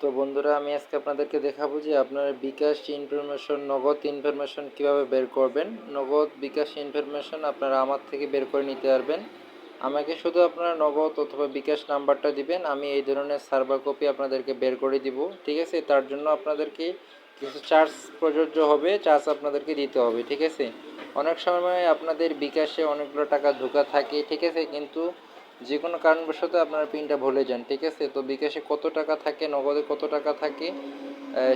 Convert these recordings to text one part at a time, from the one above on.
তো বন্ধুরা, আমি আজকে আপনাদেরকে দেখাবো যে আপনারা বিকাশ ইনফরমেশন নগদ ইনফরমেশন কীভাবে বের করবেন। নগদ বিকাশ ইনফরমেশন আপনারা আমার থেকে বের করে নিতে পারবেন। আমাকে শুধু আপনারা নগদ অথবা বিকাশ নাম্বারটা দিবেন, আমি এই ধরনের সার্ভার কপি আপনাদেরকে বের করে দিব, ঠিক আছে? তার জন্য আপনাদেরকে কিছু চার্জ প্রযোজ্য হবে চার্জ আপনাদেরকে দিতে হবে, ঠিক আছে? অনেক সময় আপনাদের বিকাশে অনেকগুলো টাকা ঢোকা থাকে, ঠিক আছে? কিন্তু যে কোনো কারণবশত আপনার পিনটা ভুলে যান, ঠিক আছে? তো বিকাশে কত টাকা থাকে, নগদে কত টাকা থাকে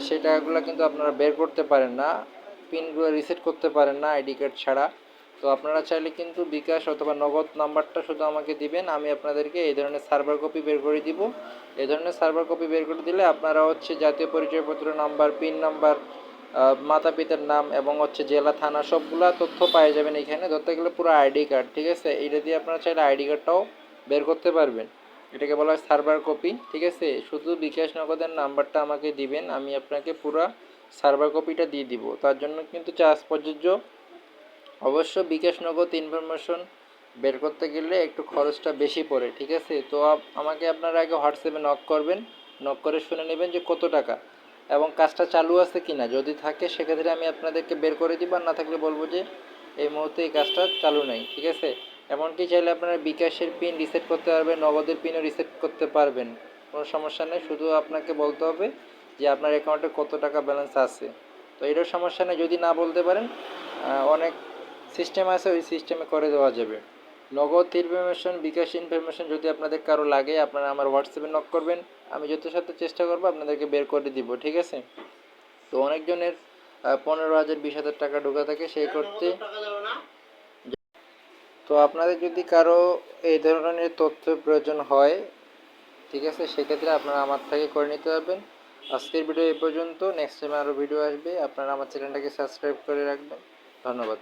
সেই টাকাগুলো কিন্তু আপনারা বের করতে পারেন না, পিনগুলো রিসেট করতে পারেন না, আইডি কার্ড ছাড়া। তো আপনারা চাইলে কিন্তু বিকাশ অথবা নগদ নাম্বারটা শুধু আমাকে দিবেন, আমি আপনাদেরকে এই ধরনের সার্ভার কপি বের করে দিব। এই ধরনের সার্ভার কপি বের করে দিলে আপনারা হচ্ছে জাতীয় পরিচয়পত্র নাম্বার পিন নাম্বার মাতা পিতার নাম এবং হচ্ছে জেলা, থানা সবগুলা তথ্য পাওয়া যাবেন এখানে। ধরতে গেলে পুরো আইডি কার্ড, ঠিক আছে? এটা দিয়ে আপনারা চাইলে আইডি কার্ডটাও বের করতে পারবেন। এটাকে বলা হয় সার্ভার কপি, ঠিক আছে? শুধু বিকাশ নগদের নাম্বারটা আমাকে দিবেন, আমি আপনাকে পুরো সার্ভার কপিটা দিয়ে দিব। তার জন্য কিন্তু চার্জ প্রযোজ্য। অবশ্য বিকাশ নগদ ইনফরমেশন বের করতে গেলে একটু খরচটা বেশি পড়ে, ঠিক আছে? তো আমাকে আপনারা আগে হোয়াটসঅ্যাপে নক করবেন। নক করে শুনে নেবেন যে কত টাকা। এবং কাজটা চালু আছে কি না যদি থাকে সেক্ষেত্রে আমি আপনাদেরকে বের করে দিব। আর না থাকলে বলব যে এই মুহূর্তে এই কাজটা চালু নেই, ঠিক আছে? এমনকি চাইলে আপনারা বিকাশের পিন রিসেট করতে পারবেন, নগদের পিনও রিসেট করতে পারবেন। কোনো সমস্যা নেই, শুধু আপনাকে বলতে হবে যে আপনার অ্যাকাউন্টে কত টাকা ব্যালেন্স আছে। তো এটার সমস্যা নেই, যদি না বলতে পারেন অনেক সিস্টেম আছে, ওই সিস্টেমে করে দেওয়া যাবে। নগদ ইনফরমেশন বিকাশ ইনফরমেশন যদি আপনাদের কারও লাগে, আপনারা আমার হোয়াটসঅ্যাপে নক করবেন, আমি যত সাথে চেষ্টা করব আপনাদেরকে বের করে দিব, ঠিক আছে? তো অনেকজনের পনেরো হাজার, বিশ হাজার টাকা ঢোকা থাকে, সেই করতে তো আপনাদের যদি কারও এই ধরনের তথ্য প্রয়োজন হয়, ঠিক আছে, সেক্ষেত্রে আপনারা আমার থেকে করে নিতে পারবেন। আজকের ভিডিও এই পর্যন্ত। নেক্সট টাইম আরও ভিডিও আসবে। আপনারা আমার চ্যানেলটাকে সাবস্ক্রাইব করে রাখবেন। ধন্যবাদ।